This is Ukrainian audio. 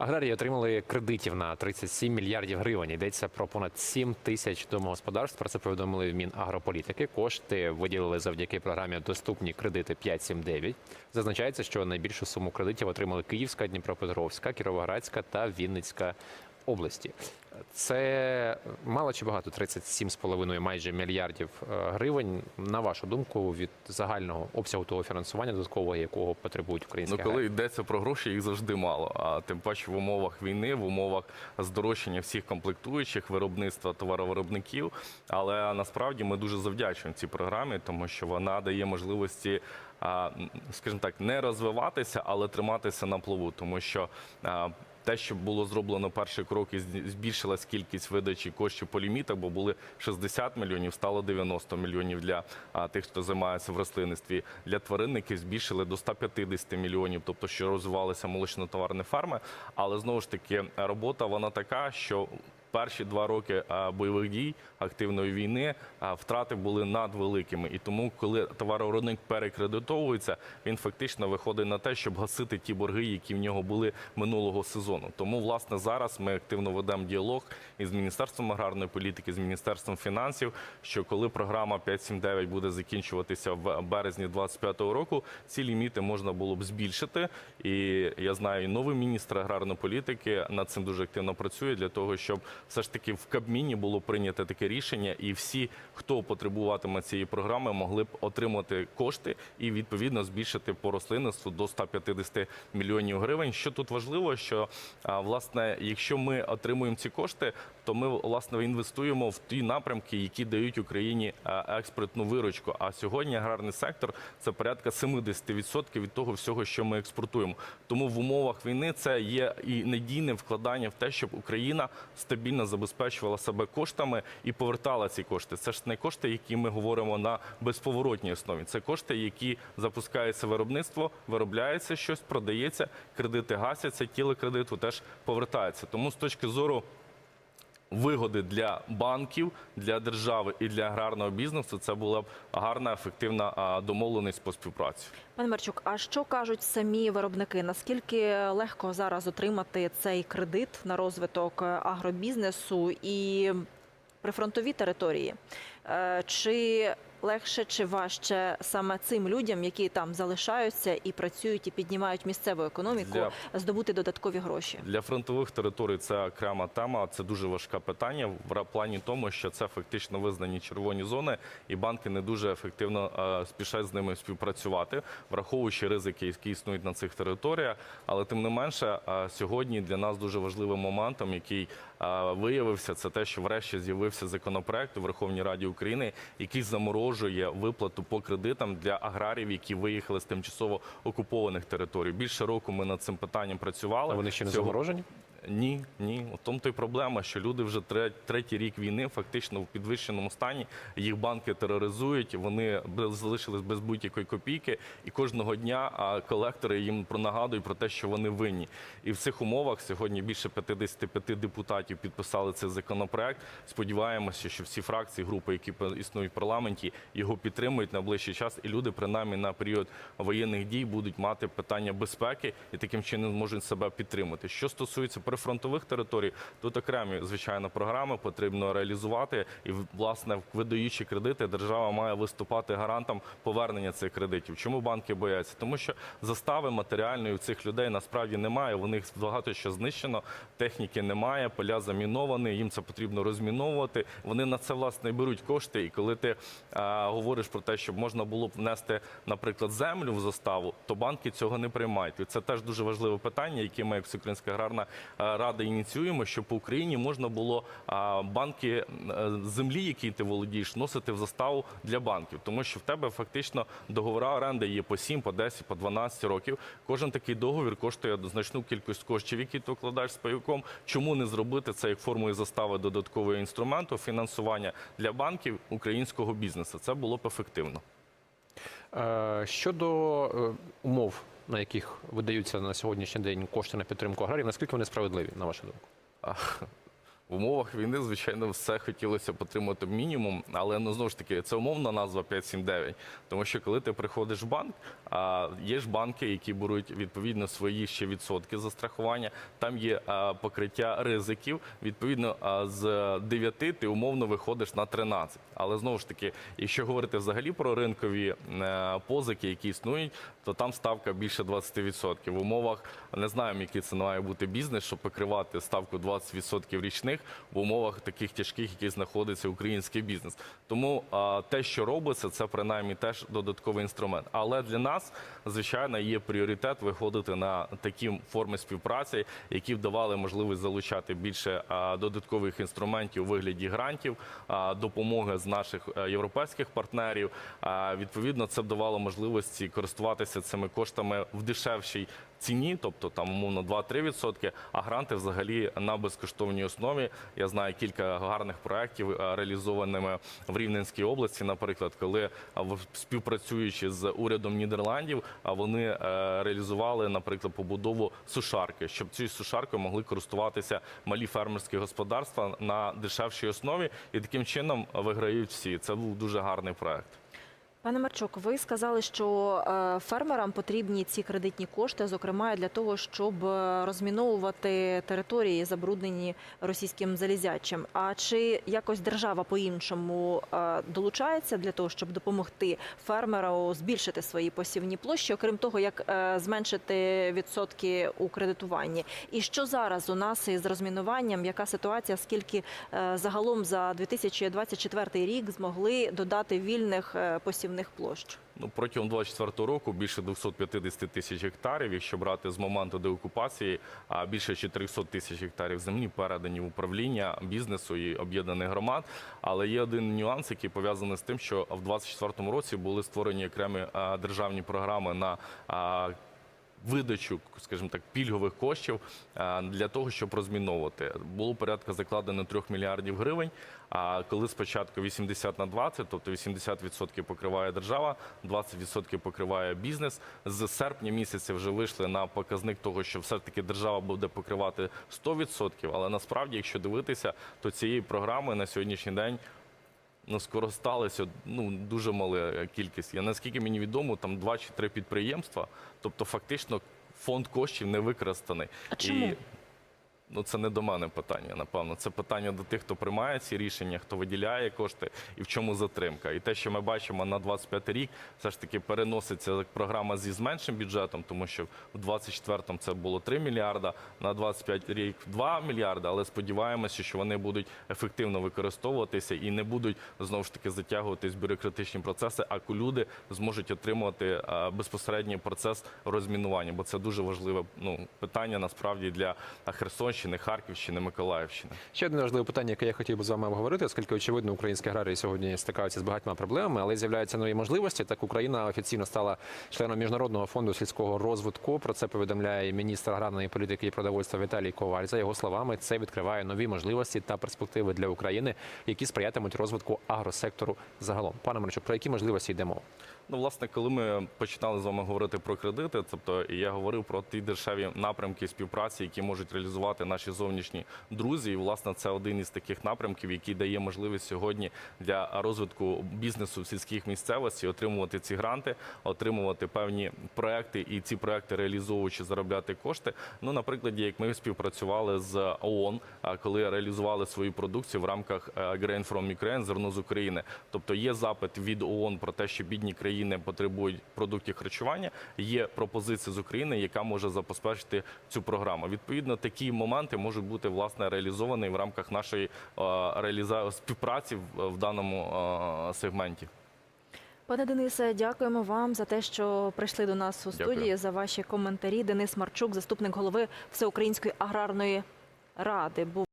Аграрії отримали кредитів на 37 мільярдів гривень. Йдеться про понад 7 тисяч домогосподарств. Про це повідомили в Мінагрополітики. Кошти виділили завдяки програмі Доступні кредити 579. Зазначається, що найбільшу суму кредитів отримали Київська, Дніпропетровська, Кіровоградська та Вінницька області. Це мало чи багато 37,5 майже мільярдів е, гривень. На вашу думку, від загального обсягу того фінансування, додаткового якого потребують українські Ну, коли йдеться про гроші, їх завжди мало. А тим паче в умовах війни, в умовах здорожчання всіх комплектуючих, виробництва товаровиробників. Але насправді ми дуже завдячуємо цій програмі, тому що вона дає можливості. Скажімо так, не розвиватися, але триматися на плаву, тому що те, що було зроблено перший крок, і збільшилась кількість видачі коштів по лімітах, бо були 60 мільйонів, стало 90 мільйонів для а, тих, хто займається в рослинництві. Для тваринників збільшили до 150 мільйонів, тобто що розвивалися молочно-товарні ферми. Але знову ж таки робота вона така, що перші два роки бойових дій активної війни втрати були надвеликими. І тому, коли товаровиробник перекредитовується, він фактично виходить на те, щоб гасити ті борги, які в нього були минулого сезону. Тому, власне, зараз ми активно ведемо діалог із міністерством аграрної політики, з міністерством фінансів. Що коли програма 5.7.9 буде закінчуватися в березні 2025 року, ці ліміти можна було б збільшити. І я знаю, новий міністр аграрної політики над цим дуже активно працює для того, щоб все ж таки в Кабміні було прийнято таке рішення, і всі, хто потребуватиме цієї програми, могли б отримати кошти і відповідно збільшити по рослинництву до 150 мільйонів гривень. Що тут важливо, що власне, якщо ми отримуємо ці кошти, то ми власне інвестуємо в ті напрямки, які дають Україні експортну виручку. А сьогодні аграрний сектор це порядка 70% від того всього, що ми експортуємо. Тому в умовах війни це є і надійне вкладання в те, щоб Україна стабільно забезпечувала себе коштами і повертала ці кошти. Це ж не кошти, які ми говоримо на безповоротній основі. Це кошти, які запускається виробництво, виробляється щось, продається, кредити гасяться, тіло кредиту теж повертається. Тому з точки зору вигоди для банків, для держави і для аграрного бізнесу, це була б гарна, ефективна домовленість по співпраці. Пане Марчук, а що кажуть самі виробники? Наскільки легко зараз отримати цей кредит на розвиток агробізнесу і прифронтові території? Е, Чи легше чи важче саме цим людям, які там залишаються і працюють, і піднімають місцеву економіку, Для- здобути додаткові гроші? Для фронтових територій це окрема тема. Це дуже важке питання в плані тому, що це фактично визнані червоні зони, і банки не дуже ефективно е, спішать з ними співпрацювати, враховуючи ризики, які існують на цих територіях. Але тим не менше, е, сьогодні для нас дуже важливим моментом, який виявився, це те, що врешті з'явився законопроект у Верховній Раді України, який заморожує виплату по кредитам для аграрів, які виїхали з тимчасово окупованих територій. Більше року ми над цим питанням працювали. А вони ще не Цього- заморожені? Ні, ні. У тому то й проблема, що люди вже тре- третій рік війни фактично в підвищеному стані. Їх банки тероризують, вони залишились без будь-якої копійки, і кожного дня колектори їм нагадують про те, що вони винні. І в цих умовах сьогодні більше 55 депутатів підписали цей законопроект. Сподіваємося, що всі фракції, групи, які існують в парламенті, його підтримують на ближчий час, і люди принаймні на період воєнних дій будуть мати питання безпеки і таким чином зможуть себе підтримати. Що стосується прифронтових територій, тут окремі звичайно програми потрібно реалізувати, і власне видаючи кредити, держава має виступати гарантом повернення цих кредитів. Чому банки бояться? Тому що застави матеріальної у цих людей насправді немає. У них багато що знищено, техніки немає, поля заміновані. Їм це потрібно розміновувати. Вони на це власне беруть кошти. І коли ти а, говориш про те, щоб можна було б внести, наприклад, землю в заставу, то банки цього не приймають. І це теж дуже важливе питання, яке ми, як Всеукраїнська аграрна а, рада, ініціюємо, щоб по Україні можна було банки е, землі, які ти володієш, носити в заставу для банків, тому що в тебе фактично договори оренди є по 7, по 10, по 12 років. Кожен такий договір коштує значну кількість коштів, які ти вкладаєш з пайовиком. Чому не зробити це як формою застави додаткового інструменту фінансування для банків українського бізнесу? Це було б ефективно. Е, Щодо е, умов, на яких видаються на сьогоднішній день кошти на підтримку аграрів, наскільки вони справедливі, на вашу думку? В умовах війни, звичайно, все хотілося б отримати мінімум, але ну знову ж таки, це умовна назва 579. Тому що коли ти приходиш в банк, а є ж банки, які беруть відповідно свої ще відсотки за страхування. Там є покриття ризиків. Відповідно, з 9 ти умовно виходиш на 13. Але знову ж таки, якщо говорити взагалі про ринкові е, позики, які існують, то там ставка більше 20%. В умовах не знаємо, який це має бути бізнес, щоб покривати ставку 20% річних в умовах таких тяжких, які знаходиться український бізнес. Тому а, те, що робиться, це принаймні теж додатковий інструмент. Але для нас, звичайно, є пріоритет виходити на такі форми співпраці, які б давали можливість залучати більше а, додаткових інструментів у вигляді грантів, а, допомоги з наших е, європейських партнерів. А, Відповідно, це б давало можливості користуватися цими коштами в дешевшій ціні, тобто там умовно 2-3%, а гранти взагалі на безкоштовній основі. Я знаю кілька гарних проєктів е, реалізованими в Рівненській області, наприклад, коли в- співпрацюючи з урядом Нідерландів, вони е, реалізували, наприклад, побудову сушарки, щоб цією сушаркою могли користуватися малі фермерські господарства на дешевшій основі, і таким чином виграють всі. Це був дуже гарний проект. Пане Марчук, ви сказали, що е, фермерам потрібні ці кредитні кошти, зокрема для того, щоб е, розміновувати території, забруднені російським залізячим. А чи якось держава по-іншому е, долучається для того, щоб допомогти фермеру збільшити свої посівні площі, окрім того, як зменшити відсотки у кредитуванні? І що зараз у нас із розмінуванням? Яка ситуація? Скільки загалом за 2024 рік змогли додати вільних е, посівних площ? Ну, протягом 24 року більше 250 тисяч гектарів. Якщо брати з моменту деокупації, а більше 400 тисяч гектарів землі передані в управління бізнесу і об'єднаних громад. Але є один нюанс, який пов'язаний з тим, що в 24 році були створені окремі державні програми на видачу, скажімо так, пільгових коштів е, для того, щоб розміновувати. Було порядка закладено 3 мільярдів гривень. А коли спочатку 80 на 20, тобто 80% покриває держава, 20% покриває бізнес. З серпня місяця вже вийшли на показник того, що все таки держава буде покривати 100%, Але насправді, якщо дивитися, то цієї програми на сьогоднішній день скористалися ну, дуже мала кількість. Я наскільки мені відомо, там два чи три підприємства. Тобто, фактично, фонд коштів не використаний. А чому? І, ну, це не до мене питання, напевно. Це питання до тих, хто приймає ці рішення, хто виділяє кошти і в чому затримка. І те, що ми бачимо на 25 рік, все ж таки переноситься програма зі зменшим бюджетом, тому що в 24-му це було 3 мільярда, на 25 рік 2 мільярда, але сподіваємося, що вони будуть ефективно використовуватися і не будуть знову ж таки затягуватись бюрократичні процеси, а люди зможуть отримувати е, безпосередній процес розмінування, бо це дуже важливе ну, питання насправді для Херсонщини, Харківщини, Миколаївщини. Ще одне важливе питання, яке я хотів би з вами обговорити, оскільки очевидно українські аграрії сьогодні стикаються з багатьма проблемами, але з'являються нові можливості. Так Україна офіційно стала членом міжнародного фонду сільського розвитку. Про це повідомляє міністр аграрної політики і продовольства Віталій Коваль. За його словами, це відкриває нові можливості та перспективи для України, які сприятимуть розвитку агросектору загалом. Пане Марчук, про які можливості йде мова? Ну, власне, коли ми починали з вами говорити про кредити, тобто я говорив про ті дешеві напрямки співпраці, які можуть реалізувати наші зовнішні друзі. І власне це один із таких напрямків, який дає можливість сьогодні для розвитку бізнесу в сільських місцевості отримувати ці гранти, отримувати певні проекти, і ці проекти реалізовуючи заробляти кошти. Ну, наприклад, як ми співпрацювали з ООН, коли реалізували свою продукцію в рамках е, Grain from Ukraine, зерно з України. Тобто є запит від ООН про те, що бідні країни потребують продуктів харчування. Є пропозиція з України, яка може забезпечити цю програму. Відповідно, такі моменти можуть бути власне реалізовані в рамках нашої е, реаліза... співпраці в, даному е, сегменті. Пане Денисе, дякуємо вам за те, що прийшли до нас у Дякую. студії за ваші коментарі. Денис Марчук, заступник голови Всеукраїнської аграрної ради, був.